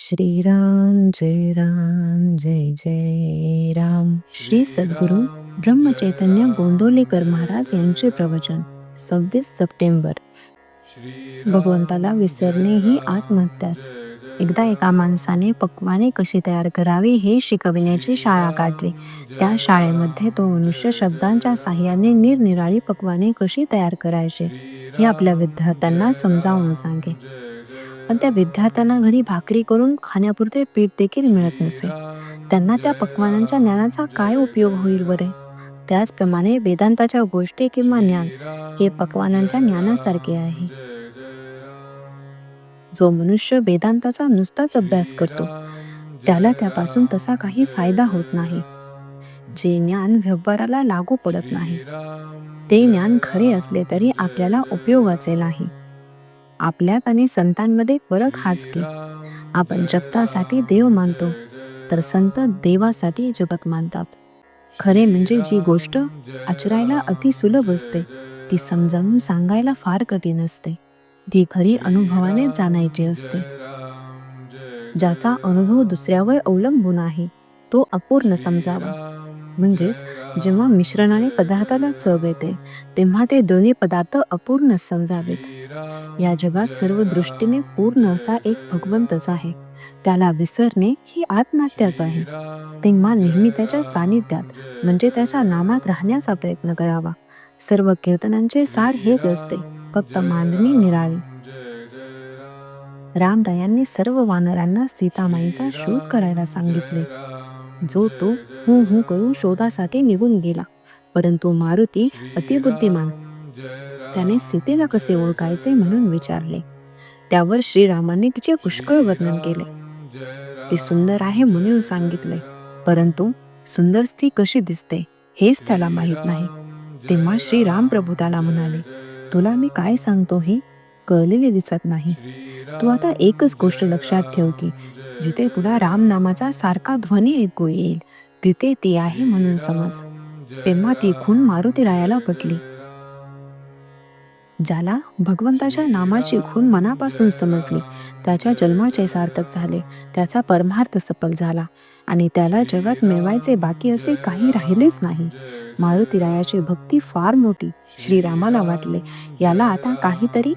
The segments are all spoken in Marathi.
श्रीराम जय राम जय जय राम. श्री सद्गुरू ब्रह्मचैतन्य गोंदवलेकर महाराज यांचे प्रवचन सव्वीस सप्टेंबर. भगवंताला विसरणे ही आत्महत्याच. एकदा एका माणसाने पक्वाने कशी तयार करावी हे शिकविण्याची शाळा काढली. त्या शाळेमध्ये तो मनुष्य शब्दांच्या साह्याने निरनिराळी पक्वाने कशी तयार करायचे हे आपल्या विद्यार्थ्यांना समजावून सांगे. पण त्या विद्यार्थ्यांना घरी भाकरी करून खाण्यापुरते पीठ देखील मिळत नसे. त्यांना त्या पक्वानांच्या ज्ञानाचा काय उपयोग होईल बरे? त्याचप्रमाणे वेदांताच्या गोष्टी किंवा ज्ञान हे पक्वानांच्या ज्ञानासारखे आहे. जो मनुष्य वेदांताचा नुसताच अभ्यास करतो त्याला त्यापासून तसा काही फायदा होत नाही. जे ज्ञान व्यवहाराला लागू पडत नाही ते ज्ञान खरे असले तरी आपल्याला उपयोगाचे नाही. आपल्यात आणि संतांमध्ये फरक हाच की आपण जगतासाठी देव मानतो तर संत देवासाठी जगत मानतात. खरे म्हणजे जी गोष्ट आचरायला अति सुलभ असते ती समजावून सांगायला फार कठीण असते. ती खरी अनुभवाने जाणायची असते. ज्याचा अनुभव दुसऱ्यावर अवलंबून आहे तो अपूर्ण समजावा. म्हणजेच जेव्हा मिश्रणाने पदार्थाला चव येते तेव्हा ते दोन्ही पदार्थ अपूर्ण समजावेत. या जगात सर्व दृष्टीने पूर्ण असा एक भगवंतच आहे. त्याला विसरणे ही आत्महत्याच आहे. तेव्हा नेहमी त्याच्या सानिध्यात म्हणजे त्याच्या नामात राहण्याचा प्रयत्न करावा. सर्व कीर्तनांचे सार हेच असते फक्त मांडणी निराळी. रामरायांनी सर्व वानरांना सीतामाईचा शोध करायला सांगितले. जो तो हू हू करून शोधासाठी निघून गेला. परंतु मारुती अतिबुद्धिमान. त्याने सीतेला कसे ओळखायचे म्हणून विचारले. त्यावर श्रीरामांनी तिचे पुष्कळ वर्णन केले. ती सुंदर आहे म्हणून सांगितले. परंतु सुंदर स्त्री कशी दिसते हेच त्याला माहीत नाही. तेव्हा श्रीराम प्रभू त्याला म्हणाले तुला मी काय सांगतो हे? कळलेले दिसत नाही. तू आता एकच गोष्ट लक्षात ठेव की जिथे तुला राम नामाचा सारखा ध्वनी ऐकू येईल तिथे ती आहे म्हणून समज. तेव्हा ती खून मारुती रायाला पटली. ज्याला भगवंताच्या नामाची खून मनापासून समजली त्याच्या जन्माचे सार्थक झाले त्याचा परमार्थ सफल झाला आणि त्याला जगात मिळवायचे बाकी असे काही राहिलेच नाही. मारुतीरायाची भक्ती फार मोठी श्रीरामाला वाटले. याला आता काहीतरी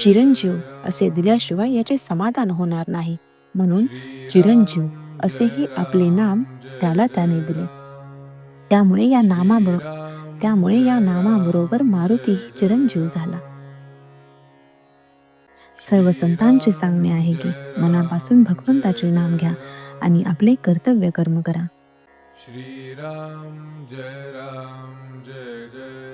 चिरंजीव असे दिल्याशिवाय याचे समाधान होणार नाही. म्हणून चिरंजीव असेही आपले नाम त्याला त्याने दिले. त्यामुळे या नामाबरोबर त्यामुळे या नामाबरोबर मारुतीही चिरंजीव झाला. सर्व संतांचे सांगणे आहे की मनापासून भगवंताचे नाम घ्या आणि आपले कर्तव्य कर्म करा. श्रीराम जय राम जय जय.